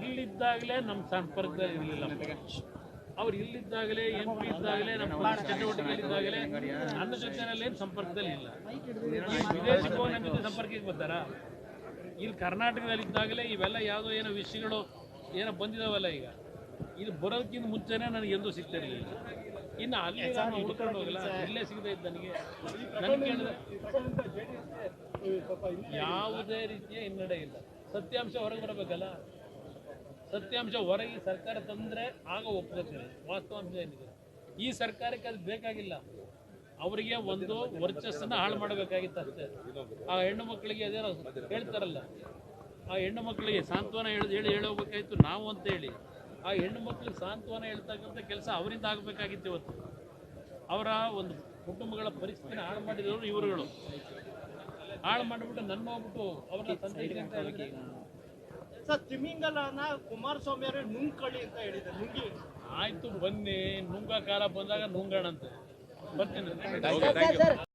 ಇಲ್ಲಿದ್ದಾಗಲೇ ನಮ್ಮ ಸಂಪರ್ಕದಲ್ಲಿ ಇರಲಿಲ್ಲ. ಅವ್ರು ಇಲ್ಲಿದ್ದಾಗಲೇ ಎಂ ಪಿ ಇದ್ದಾಗಲೇ ನಮ್ಮ ಇದ್ದಾಗಲೇ ನನ್ನ ಜೊತೆನಲ್ಲಿ ಏನು ಸಂಪರ್ಕದಲ್ಲಿ ಇಲ್ಲ. ವಿದೇಶಿ ಹೋಗಿ ನನ್ನ ಜೊತೆ ಸಂಪರ್ಕಕ್ಕೆ ಬರ್ತಾರಾ? ಇಲ್ಲಿ ಕರ್ನಾಟಕದಲ್ಲಿ ಇದ್ದಾಗಲೇ ಇವೆಲ್ಲ ಯಾವುದೋ ಏನೋ ವಿಷಯಗಳು ಏನೋ ಬಂದಿದಾವಲ್ಲ ಈಗ. ಇದು ಬರೋದಕ್ಕಿಂತ ಮುಂಚೆನೇ ನನಗೆ ಎಂದೂ ಸಿಗ್ತಿರ್ಲಿಲ್ಲ. ಇನ್ನು ಅಲ್ಲಿ ನಾನು ಹುಡ್ಕೊಂಡು ಹೋಗಲ್ಲ. ಇಲ್ಲೇ ಸಿಗದೆ ಇದ್ದ ನನಗೆ. ನನಗೆ ಕೇಳಿದ ಯಾವುದೇ ರೀತಿಯ ಹಿನ್ನಡೆ ಇಲ್ಲ. ಸತ್ಯಾಂಶ ಹೊರಗೆ ಬರಬೇಕಲ್ಲ? ಸತ್ಯಾಂಶ ಹೊರಗೆ ಸರ್ಕಾರ ತಂದ್ರೆ ಆಗ ಒಪ್ಕೋತೀನಿ. ವಾಸ್ತವಾಂಶ ಏನಿದೆ? ಈ ಸರ್ಕಾರಕ್ಕೆ ಅದು ಬೇಕಾಗಿಲ್ಲ. ಅವರಿಗೆ ಒಂದು ವರ್ಚಸ್ಸನ್ನು ಹಾಳು ಮಾಡಬೇಕಾಗಿತ್ತು ಅಷ್ಟೇ. ಆ ಹೆಣ್ಣು ಮಕ್ಕಳಿಗೆ ಅದೇನೋ ಹೇಳ್ತಾರಲ್ಲ ಆ ಹೆಣ್ಣು ಮಕ್ಕಳಿಗೆ ಸಾಂತ್ವನ ಹೇಳಿ ಹೇಳಿ ಹೇಳೋಗ್ಬೇಕಾಯ್ತು ನಾವು ಅಂತ ಹೇಳಿ. ಆ ಹೆಣ್ಣು ಮಕ್ಕಳಿಗೆ ಸಾಂತ್ವನ ಹೇಳ್ತಕ್ಕಂಥ ಕೆಲಸ ಅವರಿಂದ ಆಗಬೇಕಾಗಿತ್ತು ಇವತ್ತು. ಅವರ ಒಂದು ಕುಟುಂಬಗಳ ಪರಿಸ್ಥಿತಿನ ಹಾಳು ಮಾಡಿದವರು ಇವರುಗಳು. ಹಾಳು ಮಾಡಿಬಿಟ್ಟು ನನ್ನ ಹೋಗ್ಬಿಟ್ಟು ಅವರ ತಂದೆ ಅಂತ ಹೇಳಕ್ಕೆ ಸರ್ ತಿಮಿಂಗಲನ ಕುಮಾರಸ್ವಾಮಿ ಅವರೇ ನುಂಗ್ಕೊಳ್ಳಿ ಅಂತ ಹೇಳಿದ್ದಾರೆ. ನುಂಗಿ. ಆಯ್ತು ಬನ್ನಿ ನುಂಗ ಕಾಲ ಬಂದಾಗ ನುಂಗಣಂತೆ. ಬರ್ತೀನಿ.